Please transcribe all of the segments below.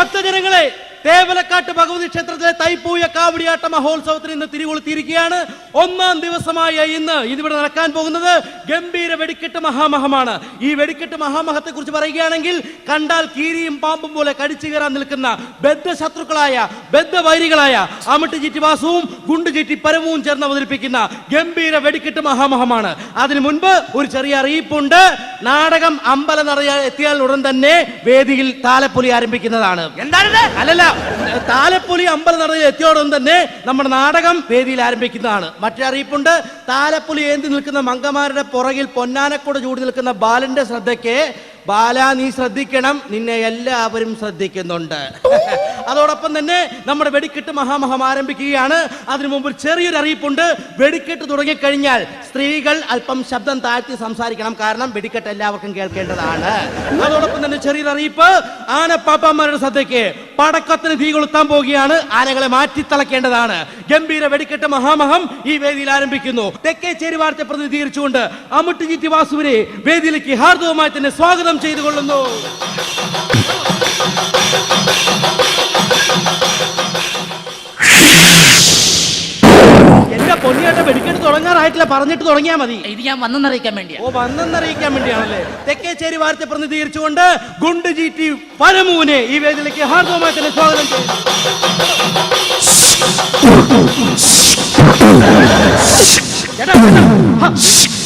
ഭക്തജനങ്ങളെ തേവലക്കാട്ട് ഭഗവതി ക്ഷേത്രത്തിലെ തൈപ്പൂയ കാവടിയാട്ട മഹോത്സവത്തിന് ഇന്ന് തിരികൊളുത്തിയിരിക്കുകയാണ്. ഒന്നാം ദിവസമായ ഇന്ന് ഇതിവിടെ നടക്കാൻ പോകുന്നത് ഗംഭീര വെടിക്കെട്ട് മഹാമഹമാണ്. ഈ വെടിക്കെട്ട് മഹാമഹത്തെ കുറിച്ച് പറയുകയാണെങ്കിൽ കണ്ടാൽ കീരിയും പാമ്പും പോലെ കടിച്ചു കയറാൻ നിൽക്കുന്ന ബദ്ധശത്രുക്കളായ ബദ്ധവൈരികളായ അമിട്ട് ചിറ്റി വാസുവും ഗുണ്ടു ചിറ്റി പരമവും ചേർന്ന് അവതരിപ്പിക്കുന്ന ഗംഭീര വെടിക്കെട്ട് മഹാമഹമാണ്. അതിനു മുൻപ് ഒരു ചെറിയ അറിയിപ്പുണ്ട്. നാടകം അമ്പല നിറയാ എത്തിയാൽ ഉടൻ തന്നെ വേദിയിൽ താലപ്പൊലി ആരംഭിക്കുന്നതാണ്. എന്താണ് അല്ലല്ല താലപ്പൊലി അമ്പല നടയിൽ എത്തിയോടൊപ്പം തന്നെ നമ്മുടെ നാടകം വേദിയിൽ ആരംഭിക്കുന്നതാണ്. മറ്റൊരറിയിപ്പുണ്ട് താലപ്പൊലി ഏന്തി നിൽക്കുന്ന മംഗമാരുടെ പുറകിൽ പൊന്നാനക്കൂടെ ചൂടി നിൽക്കുന്ന ബാലന്റെ ശ്രദ്ധയ്ക്ക് ബാല നീ ശ്രദ്ധിക്കണം. നിന്നെ എല്ലാവരും ശ്രദ്ധിക്കുന്നുണ്ട്. അതോടൊപ്പം തന്നെ നമ്മുടെ വെടിക്കെട്ട് മഹാമഹം ആരംഭിക്കുകയാണ് അതിനു മുമ്പ് ചെറിയൊരു അറിയിപ്പുണ്ട്. വെടിക്കെട്ട് തുടങ്ങിക്കഴിഞ്ഞാൽ സ്ത്രീകൾ അല്പം ശബ്ദം താഴ്ത്തി സംസാരിക്കണം. കാരണം വെടിക്കെട്ട് എല്ലാവർക്കും കേൾക്കേണ്ടതാണ്. അതോടൊപ്പം തന്നെ ചെറിയൊരു അറിയിപ്പ്. ആന ആനപ്പാപ്പാന്മാരുടെ ശ്രദ്ധയ്ക്ക് പടക്കത്തിന് തീ കൊളുത്താൻ പോവുകയാണ്. ആനകളെ മാറ്റി തളക്കേണ്ടതാണ് ഗംഭീര വെടിക്കെട്ട് മഹാമഹം ഈ വേദിയിൽ ആരംഭിക്കുന്നു. തെക്കേ വാർത്ത പ്രതിനിധീകരിച്ചുകൊണ്ട് അമുട്ട് വാസുവിനെ വേദിയിലേക്ക് ഹാർദവമായി തന്നെ സ്വാഗതം ചെയ്തു കൊള്ളുന്നു എന്റെ പൊന്നിയായിട്ട് വെടിക്കെട്ട് തുടങ്ങാറായിട്ടില്ല പറഞ്ഞിട്ട് തുടങ്ങിയാ മതി. ഇത് ഞാൻ വന്നെന്നറിയിക്കാൻ വേണ്ടിയാ. ഓ വന്നെന്നറിയിക്കാൻ വേണ്ടിയാണല്ലേ? തെക്കേച്ചേരി വാർത്ത പ്രതിനിധീകരിച്ചുകൊണ്ട് ഗുണ്ട് ജി ടി പരമൂനെ ഈ വേദിയിലേക്ക് ഹാർദവമായി തന്നെ സ്വാഗതം ചെയ്യുന്നു.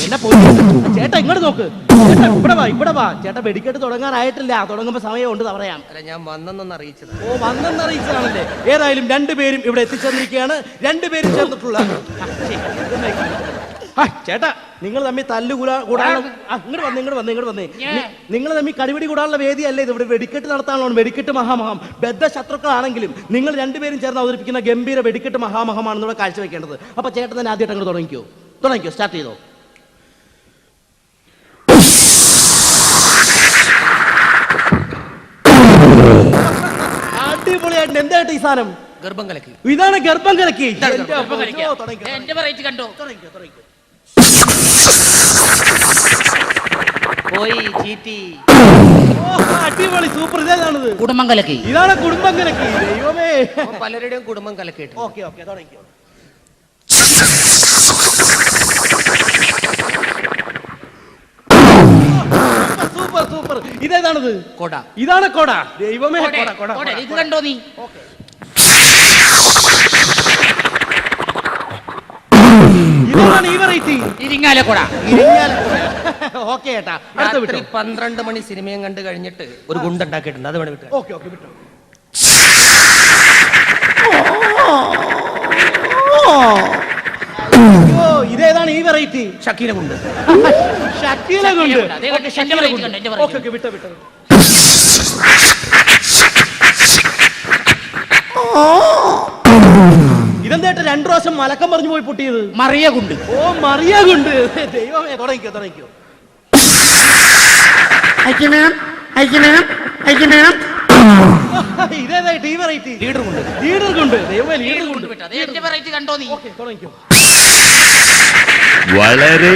ചേട്ടാ, ഇങ്ങോട്ട് നോക്ക്. ചേട്ടാ ഇവിടെ വാ ഇവിടെ വാ. ചേട്ടാ വെടിക്കെട്ട് തുടങ്ങാനായിട്ടില്ല. തുടങ്ങുമ്പോ സമയമുണ്ട് പറയാം. അല്ല ഞാൻ വന്നെന്നൊന്ന് അറിയിച്ചത്. ഓ വന്നെന്ന് അറിയിച്ചതാണല്ലേ. ഏതായാലും രണ്ടുപേരും ഇവിടെ എത്തിച്ചേർന്നിരിക്കുകയാണ്. രണ്ടുപേരും ചേർന്നിട്ടുള്ള ആ, ചേട്ടാ നിങ്ങൾ തമ്മിൽ തല്ലു കൂടാ കൂടാനുള്ള ആ, ഇങ്ങോട്ട് വന്നേ ഇങ്ങോട്ട് വന്നേ ഇങ്ങോട്ട് വന്നേ. നിങ്ങൾ തമ്മിൽ കടിപിടി കൂടാനുള്ള വേദിയല്ലേ ഇത് ഇവിടെ. വെടിക്കെട്ട് നടത്താനുള്ള വെടിക്കെട്ട് മഹാമഹം. ബദ്ധ ശത്രുക്കളാണെങ്കിലും നിങ്ങൾ രണ്ടുപേരും ചേർന്ന് അവതരിപ്പിക്കുന്ന ഗംഭീര വെടിക്കെട്ട് മഹാമഹമാണ് ഇവിടെ കാഴ്ചവെക്കേണ്ടത്. അപ്പൊ ചേട്ടൻ തന്നെ ആദ്യമായിട്ട് അങ്ങോട്ട് തുടങ്ങിക്കോ. തുടങ്ങിക്കോ സ്റ്റാർട്ട് ചെയ്തോ. അടിപൊളിയായിട്ട് എന്തായിട്ട് ഈ സാധനം? ഗർഭം കലക്കി. ഇതാണ് ഗർഭം കലക്കി. എന്റെ വെറൈറ്റി കണ്ടോ. പോയി ചീറ്റി. അടിപൊളി സൂപ്പർ. ഇതാണത്. കുടുംബം കലക്കി. ഇതാണ് കുടുംബം കലക്കി. ദൈവമേ. അവൻ പലരുടെയും കുടുംബം കലക്കിയിട്ട് ഓക്കെ ഓക്കെ തുടങ്ങിക്കോ. Super super. ഇതേതാണത്? കൊട. ഇതാണ് കൊട. ദൈവമേ കോടെ, കൊട ഇത് കണ്ടോ നീ? ഇതാണ് ഈ വെറൈറ്റി. ഇരിങ്ങാല കൊട. ഓക്കെ ഏട്ടാ. അടുത്ത രാത്രി വിട്ടു? പന്ത്രണ്ട് മണി സിനിമയും കണ്ട് കഴിഞ്ഞിട്ട് ഒരു ഗുണ്ടുണ്ടാക്കിയിട്ടുണ്ട്. അത് വേണം വിട്ടു. ഓക്കെ ഓക്കെ വിട്ടു. അയ്യോ ഇതേതാണ് ഈ വെറൈറ്റി ഷക്കീല കൊണ്ട്. ഷക്കീല കൊണ്ട്. ഇതെന്തായിട്ട് കൊണ്ട്. എന്റെ വെറൈറ്റി കണ്ടോ. എന്റെ ഓക്കെ വെറൈറ്റി ഓക്കെ വിട്ടോ വിട്ടോ ഇതെന്തേട്ട രണ്ടു പ്രാവശ്യം മലക്കം പറഞ്ഞു പോയി പൊട്ടിയത്? മറിയ കൊണ്ട്. ഓ മറിയ കൊണ്ട്. ദൈവമേ തുടങ്ങിക്കോ തുടങ്ങിക്കോ. ഇതേതായിട്ട് ഈ വെറൈറ്റി ലീഡർ കൊണ്ട്. ലീഡർ കൊണ്ട്. ദൈവമേ ലീഡർ കൊണ്ട്. കണ്ടോ നീ? തുടങ്ങിക്കോ. വളരെ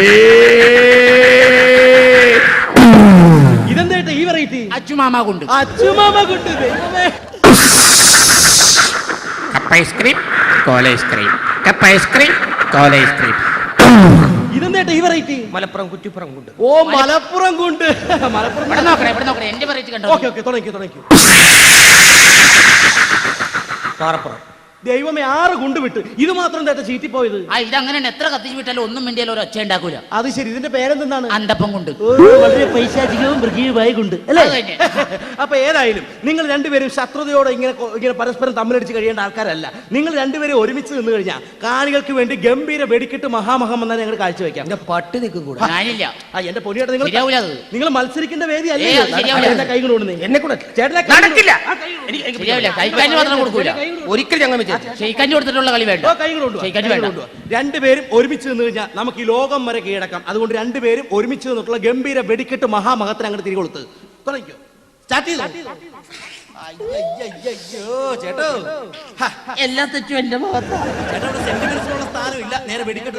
ഇതെന്തേട്ട ഈ വെറൈറ്റി അച്ചുമാമ കുണ്ട് അച്ചുമാമ കൊണ്ട് ദൈവമേ കപ്പ ഐസ്ക്രീം കോല ഐസ്ക്രീം. കപ്പ ഐസ്ക്രീം കോല ഐസ്ക്രീം. ഇതെന്തേട്ട ഈ വെറൈറ്റി മലപ്പുറം കുറ്റിപ്പുറം ഗുണ്ട് ഓ മലപ്പുറം കൊണ്ട്. മലപ്പുറം ഇവിടെ നോക്കണേ ഇവിടെ നോക്കണേ. എന്റെ വെറൈറ്റി കണ്ടോ? ഓക്കെ ഓക്കെ തുടങ്ങിക്കോ തുടങ്ങിക്കോ പാറപ്പുറം ദൈവമേ ആറ് കൊണ്ട് വിട്ട് ഇത് മാത്രം തേറ്റ ചീറ്റി പോയത് ആ ഇത് അങ്ങനെ എത്ര കത്തിച്ച് വിട്ടാലും ഒന്നും മിണ്ടിയാലും ഒരു ഒച്ച ഉണ്ടാക്കൂല. അത് ശരി ഇതിന്റെ പേരെന്താണ് അന്തപ്പം കൊണ്ട് വളരെ പൈശാചികവും മൃഗീയവുമായ കൊണ്ട് അല്ലേ. അപ്പൊ ഏതായാലും നിങ്ങൾ രണ്ടുപേരും ശത്രുതയോടെ ഇങ്ങനെ ഇങ്ങനെ പരസ്പരം തമ്മിലടിച്ച് കഴിയേണ്ട ആൾക്കാരല്ല. നിങ്ങൾ രണ്ടുപേരും ഒരുമിച്ച് നിന്ന് കഴിഞ്ഞാൽ കാണികൾക്ക് വേണ്ടി ഗംഭീര വെടിക്കെട്ട് മഹാമഹം എന്നാൽ ഞങ്ങൾ കാഴ്ചവെക്കാം. എന്റെ പട്ടി നിൽക്കും കൂടെ. ഞാനില്ല. ആ എന്റെ പൊന്നിയേട്ട നിങ്ങൾ നിങ്ങൾ മത്സരിക്കേണ്ട വേദി അല്ലേ എന്റെ കൈ കൊണ്ടുവന്നേ എന്നെ കൂടെ ചേട്ടനെ നടക്കില്ല. ഒരിക്കൽ ഞങ്ങൾ കൊടുത്തിട്ടുള്ള കളി വേണ്ട. കൈ വേണ്ട. രണ്ടുപേരും ഒരുമിച്ച് നിന്ന് കഴിഞ്ഞാൽ നമുക്ക് ഈ ലോകം വരെ കീഴടക്കാം. അതുകൊണ്ട് രണ്ടുപേരും ഒരുമിച്ച് നിന്നിട്ടുള്ള ഗംഭീര വെടിക്കെട്ട് മഹാമഹത്തിന് അങ്ങോട്ട് തിരികൊടുത്ത് തുടങ്ങിക്കോ. സ്റ്റാർട്ട് ചെയ്തോ? എല്ലാ തെറ്റും എന്റെ സ്ഥാനമില്ല. നേരെ വെടിക്കെട്ട്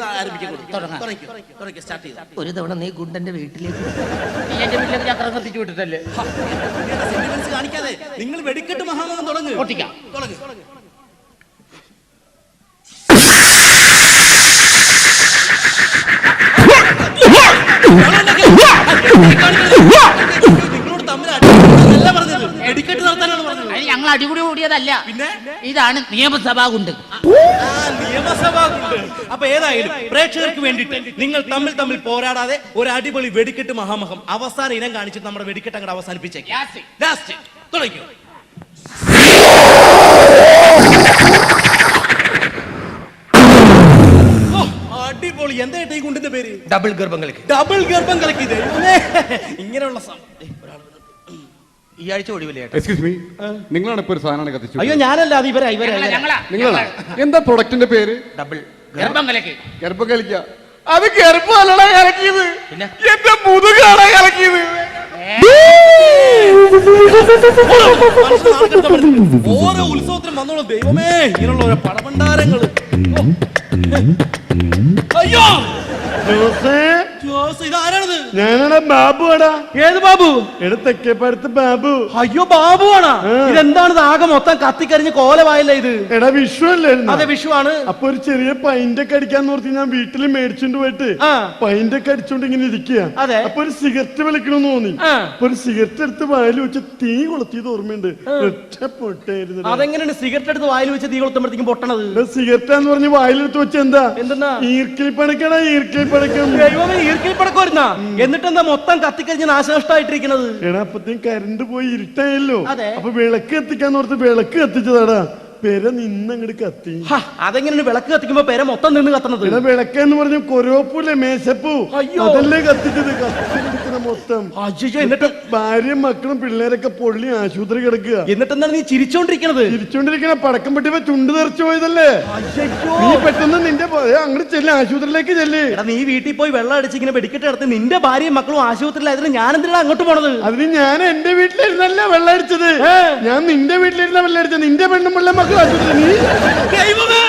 ഒരു തവണ നീ ഗുണ്ടന്റെ വീട്ടിലേക്ക് നീ എന്റെ വീട്ടിലേക്ക് ചക്രം കത്തിച്ചു വിട്ടിട്ടല്ലേ? കാണിക്കാതെ. നിങ്ങൾ വെടിക്കെട്ട് മഹാമകം തുടങ്ങ് പൊട്ടിക്കാം. തുടങ്ങ് നിങ്ങളോട് തമ്മിൽ അടിയല്ല പറഞ്ഞത് വെടിക്കെട്ട് നടത്താനാണ് പറഞ്ഞത് അത് ഞങ്ങൾ അടിപൊളി കൂടിയതല്ല പിന്നെ? ഇതാണ് നിയമസഭാ കുണ്ട് ആ, നിയമസഭാ ഗുണ്ട്. അപ്പൊ ഏതായാലും പ്രേക്ഷകർക്ക് വേണ്ടിയിട്ട് നിങ്ങൾ തമ്മിൽ തമ്മിൽ പോരാടാതെ ഒരു അടിപൊളി വെടിക്കെട്ട് മഹാമഹം അവസാന ഇനം കാണിച്ചിട്ട് നമ്മുടെ വെടിക്കെട്ട് അങ്ങോട്ട് അവസാനിപ്പിച്ചേക്കാം. ലാസ്റ്റ് തുടങ്ങിയോ ഓ, അടിപൊളി എന്തായിട്ട് ഈ കുണ്ടിന്റെ പേര്? ഡബിൾ ഗർഭം കളിക്ക് ഡബിൾ ഗർഭം കളിക്ക് ഇങ്ങനെയുള്ള. ഈ ആഴ്ച ഒഴിവില്ലേ എക്സ്ക്യൂസ് മീ നിങ്ങളാണ് ഇപ്പൊ ഒരു സാധനമാണ് കത്തിച്ചു അയ്യോ ഞാനല്ല അത് ഇവരാ ഇവരാ ഞങ്ങളാ, ഇവരാ. ഞങ്ങളാ. നിങ്ങളാ? എന്താ പ്രൊഡക്റ്റിന്റെ പേര്? ഡബിൾ ഗർഭം കലക്കി ഗർഭം അത് ഗർഭമല്ലടാ കലക്കിയത്? എന്റെ മുതുകാണ് കലക്കിയത്? ഓരോ ഉത്സവത്തിനും വന്നോളൂ ദൈവമേ. ഇങ്ങനെയുള്ള ഓരോ പടഭണ്ഡാരങ്ങൾ അയ്യോ! ഞാനാണ് ബാബുവാടാ ഏത് ബാബു? എടാ തെക്കേപ്പടുത്ത് ബാബു. അയ്യോ ബാബുവാണാ. ഇതെന്താണ് ഇത് ആകെ മൊത്തം കത്തിക്കരിഞ്ഞ് കോലമായല്ലേ ഇത്? എടാ വിഷു അല്ലായിരുന്നു അതെ വിഷു ആണ് അപ്പൊ ഒരു ചെറിയ പൈന്റെ ഒക്കെ അടിക്കാന്ന് ഓർത്ത് ഞാൻ വീട്ടിൽ മേടിച്ചോണ്ട് പോയിട്ട് ആ. പൈന്റെ ഒക്കെ അടിച്ചോണ്ട് ഇങ്ങനെ ഇരിക്കുക അതെ. അപ്പൊ ഒരു സിഗരറ്റ് വലിക്കണമെന്ന് തോന്നി. അപ്പൊ ഒരു സിഗരറ്റ് എടുത്ത് വായിൽ വെച്ച് തീ കൊളുത്തിയത് ഓർമ്മയുണ്ട്. പൊട്ടായിരുന്നു അതെങ്ങനെയാണ് സിഗരറ്റ് എടുത്ത് വായിൽ വെച്ച് തീ കൊളുത്തുമ്പോഴത്തേക്കും പൊട്ടണത്? സിഗരറ്റാന്ന് പറഞ്ഞ് വായിലെടുത്ത് വെച്ച് എന്താ? എന്താ ഈർക്കിൽ പണിക്കണ ഈർക്കിൽ പണക്കം ഈർക്കിൽ പടക്കം വരുന്ന. എന്നിട്ട് എന്താ മൊത്തം കത്തിക്കരിഞ്ഞ് നാശനഷ്ടമായിട്ടിരിക്കുന്നത്? എടാ അപ്പത്തേക്കും കരണ്ട് പോയി ഇരുട്ടായല്ലോ. അപ്പൊ വിളക്ക് കത്തിക്കാന്ന് ഓർത്ത് വിളക്ക് കത്തിച്ചതാടാ. പെര നിന്നങ്ങട് കത്തി. അതെങ്ങനെ വിളക്ക് കത്തിക്കുമ്പോ പേരെ മൊത്തം നിന്ന് കത്തണത് വിളക്ക് എന്ന് പറഞ്ഞ കൊരോപ്പൂല്ലേ മേശപ്പൂ? അയ്യോ. അതല്ലേ കത്തിച്ചത്? കത്തിച്ചെടുക്കുന്ന മൊത്തം. അയ്യോ എന്നിട്ട്? ഭാര്യയും മക്കളും പിള്ളേരൊക്കെ പൊള്ളി ആശുപത്രി കിടക്കുക. എന്നിട്ട് എന്താണ് നീ ചിരിച്ചോണ്ടിരിക്കണത്? തിരിച്ചോണ്ടിരിക്കണ പടക്കം പെട്ടിപ്പോ ചുണ്ട് തെറിച്ചു പോയതല്ലേ? അയ്യോ നീ പെട്ടെന്ന് നിന്റെ പ- ഏ, അങ്ങോട്ട് ചെല്ല് ആശുപത്രിയിലേക്ക് ചെല്ല്. എടാ നീ വീട്ടിൽ പോയി വെള്ളം അടിച്ച് ഇങ്ങനെ വെടിക്കെട്ട് എടുത്ത് നിന്റെ ഭാര്യയും മക്കളും ആശുപത്രിയിലായതിന് ഞാൻ എന്തിനാണ് അങ്ങോട്ട് പോണത്? അതിന് ഞാൻ എന്റെ വീട്ടിലിരുന്നല്ല വെള്ളം അടിച്ചത്? ഞാൻ നിന്റെ വീട്ടിലിരുന്ന വെള്ളം അടിച്ചത്. നിന്റെ പെണ്ണും പിള്ളേ മക്കളും Que aí, mamãe?